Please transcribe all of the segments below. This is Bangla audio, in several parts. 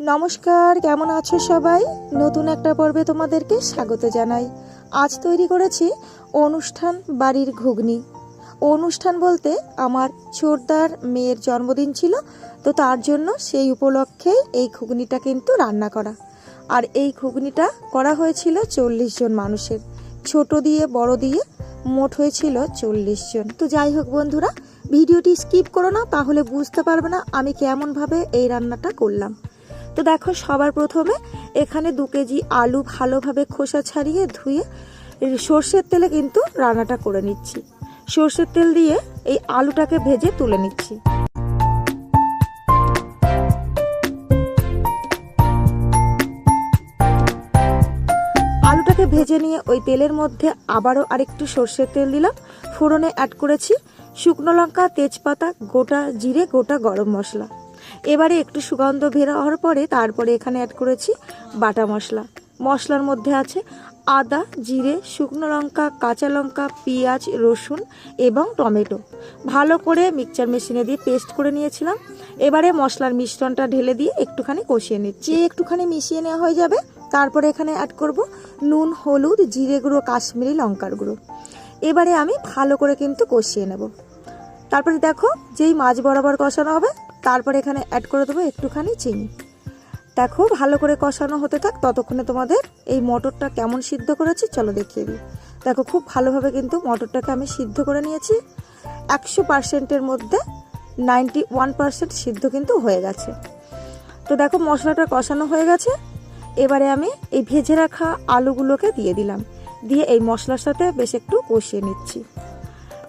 নমস্কার, কেমন আছো সবাই? নতুন একটা পর্বে তোমাদেরকে স্বাগত জানাই। আজ তৈরি করেছি অনুষ্ঠান বাড়ির ঘুগনি। অনুষ্ঠান বলতে আমার ছোটদার মেয়ের জন্মদিন ছিল, তো তার জন্য সেই উপলক্ষে এই ঘুগনিটা কিন্তু রান্না করা। আর এই ঘুগনিটা করা হয়েছিল চল্লিশ জন মানুষের। ছোট দিয়ে, বড় দিয়ে, মোট হয়েছিল চল্লিশ জন। তো যাই হোক বন্ধুরা, ভিডিওটি স্কিপ করো না, তাহলে বুঝতে পারবে না আমি কেমনভাবে এই রান্নাটা করলাম। তো দেখো সবার প্রথমে এখানে দু কেজি আলু ভালোভাবে খোসা ছাড়িয়ে ধুয়ে সর্ষের তেলে কিন্তু রান্নাটা করে নিচ্ছি। সর্ষের তেল দিয়ে এই আলুটাকে ভেজে তুলে নিচ্ছি। আলুটাকে ভেজে নিয়ে ওই তেলের মধ্যে আবারও আরেকটু সর্ষের তেল দিলাম। ফোড়নে অ্যাড করেছি শুকনো লঙ্কা, তেজপাতা, গোটা জিরে, গোটা গরম মশলা। এবারে একটু সুগন্ধ বের হওয়ার পরে তারপরে এখানে অ্যাড করেছি বাটা মশলা। মশলার মধ্যে আছে আদা, জিরে, শুকনো লঙ্কা, কাঁচা লঙ্কা, পেঁয়াজ, রসুন এবং টমেটো। ভালো করে মিক্সচার মেশিনে দিয়ে পেস্ট করে নিয়েছিলাম। এবারে মশলার মিশ্রণটা ঢেলে দিয়ে একটুখানি কষিয়ে নিচ্ছি। একটুখানি মিশিয়ে নেওয়া হয়ে যাবে, তারপরে এখানে অ্যাড করব নুন, হলুদ, জিরে গুঁড়ো, কাশ্মীরি লঙ্কার গুঁড়ো। এবারে আমি ভালো করে কিন্তু কষিয়ে নেব। তারপরে দেখো, যেই মাছ বরাবর কষানো হবে তারপরে এখানে অ্যাড করে দেবো একটুখানি চিনি। দেখো, ভালো করে কষানো হতে থাক, ততক্ষণে তোমাদের এই মটরটা কেমন সিদ্ধ করেছি চলো দেখিয়ে দিই। দেখো, খুব ভালোভাবে কিন্তু মটরটাকে আমি সিদ্ধ করে নিয়েছি। একশো পার্সেন্টের মধ্যে নাইনটি ওয়ান পার্সেন্ট সিদ্ধ কিন্তু হয়ে গেছে। তো দেখো, মশলাটা কষানো হয়ে গেছে। এবারে আমি এই ভেজে রাখা আলুগুলোকে দিয়ে দিলাম। দিয়ে এই মশলার সাথে বেশ একটু কষিয়ে নিচ্ছি।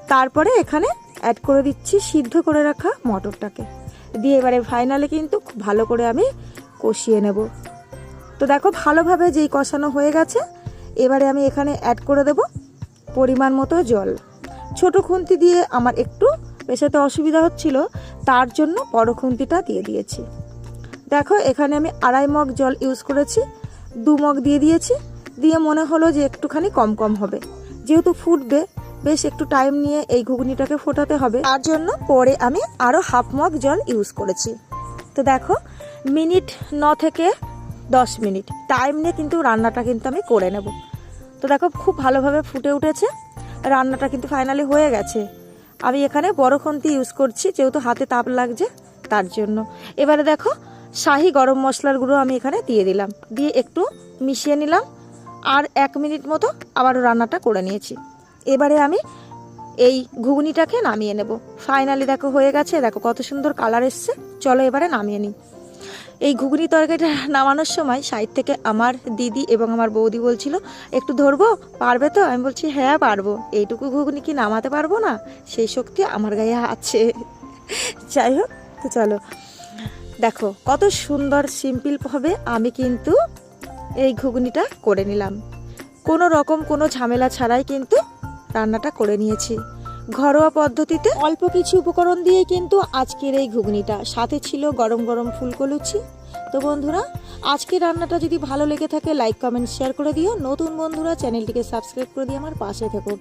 তারপরে এখানে অ্যাড করে দিচ্ছি সিদ্ধ করে রাখা মটরটাকে। দিয়ে এবারে ফাইনালে কিন্তু খুব ভালো করে আমি কষিয়ে নেব। তো দেখো ভালোভাবে যেই কষানো হয়ে গেছে, এবারে আমি এখানে অ্যাড করে দেব পরিমাণ মতো জল। ছোট খুন্তি দিয়ে আমার একটু পেশাতে অসুবিধা হচ্ছিল, তার জন্য বড় খুন্তিটা দিয়ে দিয়েছি। দেখো এখানে আমি আড়াই মগ জল ইউজ করেছি, দু মগ দিয়ে দিয়েছি, দিয়ে মনে হলো যে একটুখানি কম কম হবে। যেহেতু ফুটবে বেশ একটু টাইম নিয়ে এই ঘুগনিটাকে ফোটাতে হবে। তার জন্য পরে আমি আরও হাফ মগ জল ইউজ করেছি। তো দেখো, মিনিট ন থেকে দশ মিনিট। টাইম নিয়ে কিন্তু রান্নাটা কিন্তু আমি করে নেব। তো দেখো, খুব ভালোভাবে ফুটে উঠেছে। রান্নাটা কিন্তু ফাইনালি হয়ে গেছে। আমি এখানে বড় খুন্তি ইউজ করছি, যেহেতু হাতে তাপ লাগছে তার জন্য। এবারে দেখো, শাহি গরম মশলার গুঁড়ো আমি এখানে দিয়ে দিলাম। দিয়ে একটু মিশিয়ে নিলাম। আর এক মিনিট মতো আবারও রান্নাটা করে নিয়েছি। এবারে আমি এই ঘুগনিটাকে নামিয়ে নেব। ফাইনালি দেখো হয়ে গেছে, দেখো কত সুন্দর কালার এসছে। চলো এবারে নামিয়ে নিই। এই ঘুগনি তরকারিটা নামানোর সময় সাইড থেকে আমার দিদি এবং আমার বৌদি বলছিল, একটু ধরবো? পারবে তো? আমি বলছি হ্যাঁ পারব। এইটুকু ঘুগনি কি নামাতে পারব না? সেই শক্তি আমার গায়ে আছে। যাই হোক, তো চলো। দেখো কত সুন্দর সিম্পলভাবে আমি কিন্তু এই ঘুগনিটা করে নিলাম। কোনো রকম কোনো ঝামেলা ছাড়াই কিন্তু রান্নাটা করে নিয়েছি। ঘরোয়া পদ্ধতিতে অল্প কিছু উপকরণ দিয়ে কিন্তু আজকের এই ঘুগনিটা। সাথে ছিল গরম গরম ফুলকো লুচি তো বন্ধুরা, আজকের রান্নাটা যদি ভালো লেগে থাকে লাইক কমেন্ট শেয়ার করে দিও। নতুন বন্ধুরা, চ্যানেলটিকে সাবস্ক্রাইব করে দিয়ে আমার পাশে থেকো।